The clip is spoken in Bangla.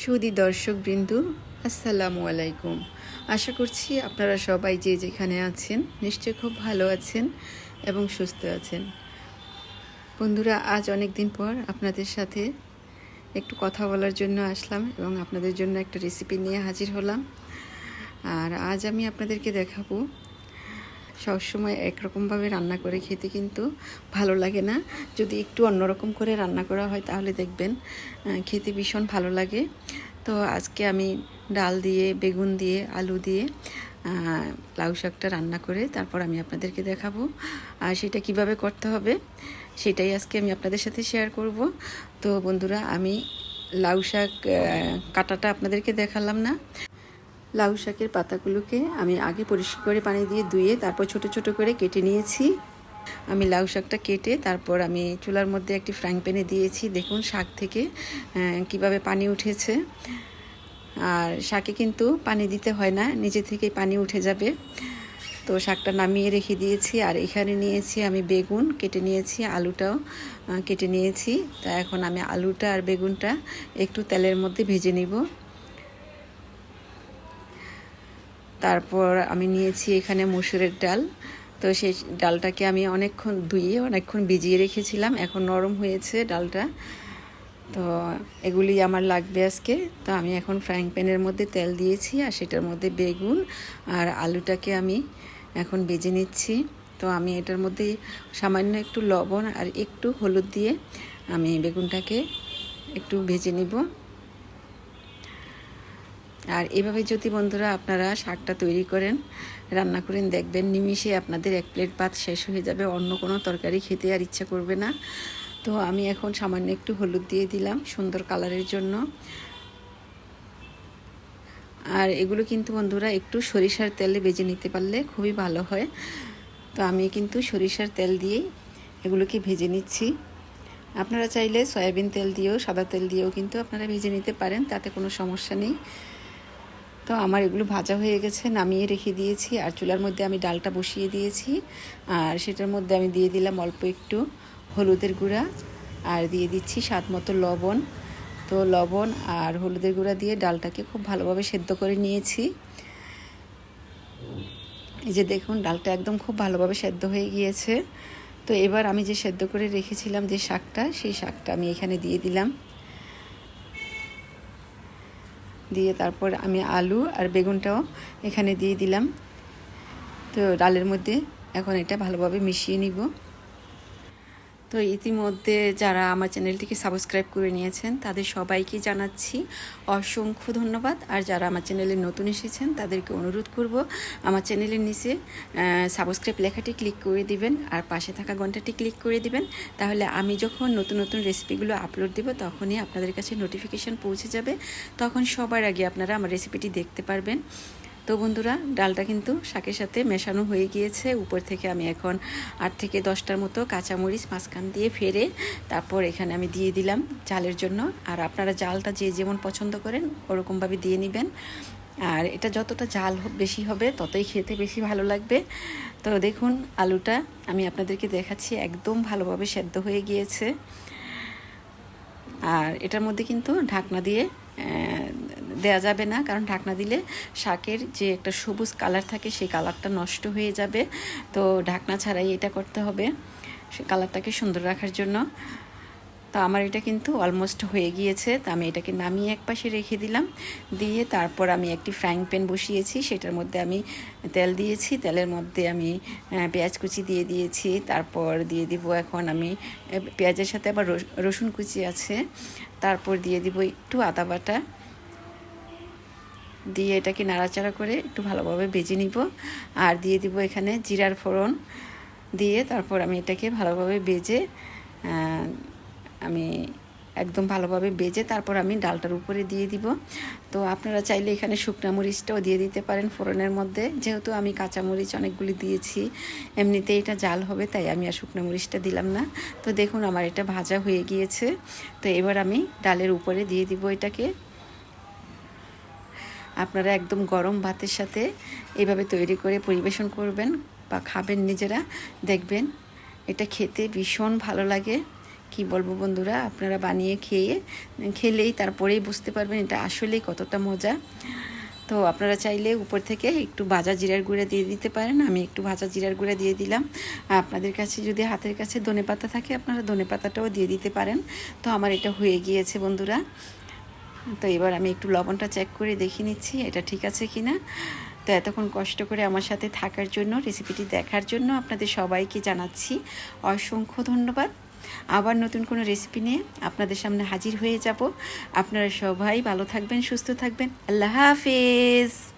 সুদী দর্শক বৃন্দু আসসালামু আলাইকুম। আশা করছি আপনারা সবাই যে যেখানে আছেন নিশ্চয় খুব ভালো আছেন এবং সুস্থ আছেন। বন্ধুরা, আজ অনেক দিন পর আপনাদের সাথে একটু কথা বলার জন্য আসলাম এবং আপনাদের জন্য একটা রেসিপি নিয়ে হাজির হলাম। আর আজ আমি আপনাদেরকে দেখাবো সবসময় একরকমভাবে রান্না করে খেতে কিন্তু ভালো লাগে না। যদি একটু অন্যরকম করে রান্না করা হয় তাহলে দেখবেন খেতে ভীষণ ভালো লাগে। তো আজকে আমি ডাল দিয়ে, বেগুন দিয়ে, আলু দিয়ে লাউ শাকটা রান্না করে তারপর আমি আপনাদেরকে দেখাবো। আর সেটা কীভাবে করতে হবে সেটাই আজকে আমি আপনাদের সাথে শেয়ার করব। তো বন্ধুরা, আমি লাউ শাক কাটাটা আপনাদেরকে দেখালাম না। লাউ শাকের পাতাগুলোকে আমি আগে পরিষ্কার করে পানি দিয়ে ধুয়ে তারপর ছোট ছোট করে কেটে নিয়েছি। আমি লাউ শাকটা কেটে তারপর আমি চুলার মধ্যে একটি ফ্রাইং প্যানে দিয়েছি। দেখুন শাক থেকে কীভাবে পানি উঠেছে। আর শাকে কিন্তু পানি দিতে হয় না, নিজে থেকেই পানি উঠে যাবে। তো শাকটা নামিয়ে রেখে দিয়েছি আর এখানে নিয়েছি আমি বেগুন, কেটে নিয়েছি, আলুটাও কেটে নিয়েছি। তা এখন আমি আলুটা আর বেগুনটা একটু তেলের মধ্যে ভেজে নিব। তারপর আমি নিয়েছি এখানে মসুরের ডাল। তো সেই ডালটাকে আমি অনেকক্ষণ ধুয়ে, অনেকক্ষণ ভিজিয়ে রেখেছিলাম। এখন নরম হয়েছে ডালটা। তো এগুলি আমার লাগবে আজকে। তো আমি এখন ফ্রাইং প্যানের মধ্যে তেল দিয়েছি, আর সেটার মধ্যে বেগুন আর আলুটাকে আমি এখন ভেজে নিচ্ছি। তো আমি এটার মধ্যে সামান্য একটু লবণ আর একটু হলুদ দিয়ে আমি বেগুনটাকে একটু ভেজে নিব। আর এভাবে যদি বন্ধুরা আপনারা শাকটা তৈরি করেন, রান্না করেন, দেখবেন নিমিষে আপনাদের এক প্লেট ভাত শেষ হয়ে যাবে, অন্য কোনো তরকারি খেতে আর ইচ্ছা করবে না। তো আমি এখন সামান্য একটু হলুদ দিয়ে দিলাম সুন্দর কালারের জন্য। আর এগুলো কিন্তু বন্ধুরা একটু সরিষার তেলে বেজে নিতে পারলে খুবই ভালো হয়। তো আমি কিন্তু সরিষার তেল দিয়েই এগুলোকে ভেজে নিচ্ছি। আপনারা চাইলে সয়াবিন তেল দিয়েও সাদা তেল দিয়েও কিন্তু আপনারা ভেজে নিতে পারেন, তাতে কোনো সমস্যা নেই। তো আমার এগুলো ভাজা হয়ে গেছে, নামিয়ে রেখে দিয়েছি, আর চুলার মধ্যে আমি ডালটা বসিয়ে দিয়েছি। আর সেটার মধ্যে আমি দিয়ে দিলাম অল্প একটু হলুদের গুঁড়া, আর দিয়ে দিচ্ছি স্বাদ মতো লবণ। তো লবণ আর হলুদের গুঁড়া দিয়ে ডালটাকে খুব ভালোভাবে সেদ্ধ করে নিয়েছি। এই যে দেখুন, ডালটা একদম খুব ভালোভাবে সেদ্ধ হয়ে গিয়েছে। তো এবার আমি যে সেদ্ধ করে রেখেছিলাম যে শাকটা, সেই শাকটা আমি এখানে দিয়ে দিলাম। দিয়ে তারপর আমি আলু আর বেগুনটাও এখানে দিয়ে দিলাম। তো ডালের মধ্যে এখন এটা ভালোভাবে মিশিয়ে নিব। তো ইতিমধ্যে যারা আমার চ্যানেলটিকে সাবস্ক্রাইব করে নিয়েছেন, তাদের সবাইকে জানাচ্ছি অসংখ্য ধন্যবাদ। আর যারা আমার চ্যানেলে নতুন এসেছেন, তাদেরকে অনুরোধ করব আমার চ্যানেলের নিচে সাবস্ক্রাইব লেখাটি ক্লিক করে দিবেন আর পাশে থাকা ঘন্টাটি ক্লিক করে দিবেন। তাহলে আমি যখন নতুন নতুন রেসিপিগুলো আপলোড দেব, তখনই আপনাদের কাছে নোটিফিকেশান পৌঁছে যাবে। তখন সবার আগে আপনারা আমার রেসিপিটি দেখতে পারবেন। তো বন্ধুরা, ডালটা কিন্তু শাকের সাথে মেশানো হয়ে গিয়েছে। উপর থেকে আমি এখন আট থেকে দশটার মতো কাঁচামরিচ মাঝখান দিয়ে ফেরে তারপর এখানে আমি দিয়ে দিলাম চালের জন্য। আর আপনারা জালটা যে যেমন পছন্দ করেন, ওরকমভাবে দিয়ে নেবেন। আর এটা যতটা জাল বেশি হবে, ততই খেতে বেশি ভালো লাগবে। তো দেখুন, আলুটা আমি আপনাদেরকে দেখাচ্ছি, একদম ভালোভাবে সেদ্ধ হয়ে গিয়েছে। আর এটার মধ্যে কিন্তু ঢাকনা দিয়ে দেয়া যাবে না, কারণ ঢাকনা দিলে শাকের যে একটা সবুজ কালার থাকে সেই কালারটা নষ্ট হয়ে যাবে। তো ঢাকনা ছাড়াই এটা করতে হবে, সে কালারটাকে সুন্দর রাখার জন্য। তো আমার এটা কিন্তু অলমোস্ট হয়ে গিয়েছে, তো আমি এটাকে নামিয়ে এক পাশে রেখে দিলাম। দিয়ে তারপর আমি একটি ফ্রাইং প্যান বসিয়েছি, সেটার মধ্যে আমি তেল দিয়েছি। তেলের মধ্যে আমি পেঁয়াজ কুচি দিয়ে দিয়েছি। তারপর দিয়ে দিব এখন আমি পেঁয়াজের সাথে আবার রস- রসুন কুচি আছে। তারপর দিয়ে দিব একটু আদা বাটা। দিয়ে এটাকে নাড়াচাড়া করে একটু ভালোভাবে ভেজে নিব। আর দিয়ে দিব এখানে জিরার ফোড়ন। দিয়ে তারপর আমি এটাকে ভালোভাবে বেজে আমি একদম ভালোভাবে বেজে তারপর আমি ডালটার উপরে দিয়ে দিব। তো আপনারা চাইলে এখানে শুকনো মরিচটাও দিয়ে দিতে পারেন ফোড়নের মধ্যে। যেহেতু আমি কাঁচা মরিচ অনেকগুলি দিয়েছি, এমনিতে এটা জাল হবে তাই আমি আর শুকনো মরিচটা দিলাম না। তো দেখুন আমার এটা ভাজা হয়ে গিয়েছে। তো এবার আমি ডালের উপরে দিয়ে দিব এটাকে। আপনারা একদম গরম ভাতের সাথে এইভাবে তৈরি করে পরিবেশন করবেন বা খাবেন নিজেরা। দেখবেন এটা খেতে ভীষণ ভালো লাগে। কি বলব বন্ধুরা, আপনারা বানিয়ে খেয়ে, খেলেই তারপরেই বুঝতে পারবেন এটা আসলেই কতটা মজা। তো আপনারা চাইলে উপর থেকে একটু ভাজা জিরার গুঁড়া দিয়ে দিতে পারেন। আমি একটু ভাজা জিরার গুঁড়া দিয়ে দিলাম। আপনাদের কাছে যদি হাতের কাছে ধনে পাতা থাকে, আপনারা ধনে পাতাটাও দিয়ে দিতে পারেন। তো আমার এটা হয়ে গিয়েছে বন্ধুরা। তো এবার আমি একটু লবণটা চেক করে দেখে নিচ্ছি, এটা ঠিক আছে কি না তো এতক্ষণ কষ্ট করে আমার সাথে থাকার জন্য রেসিপিটি দেখার জন্য আপনাদের সবাইকে জানাচ্ছি অসংখ্য ধন্যবাদ। আবার নতুন কোনো রেসিপি নিয়ে আপনাদের সামনে হাজির হয়ে যাব। আপনারা সবাই ভালো থাকবেন, সুস্থ থাকবেন। আল্লাহ হাফেজ।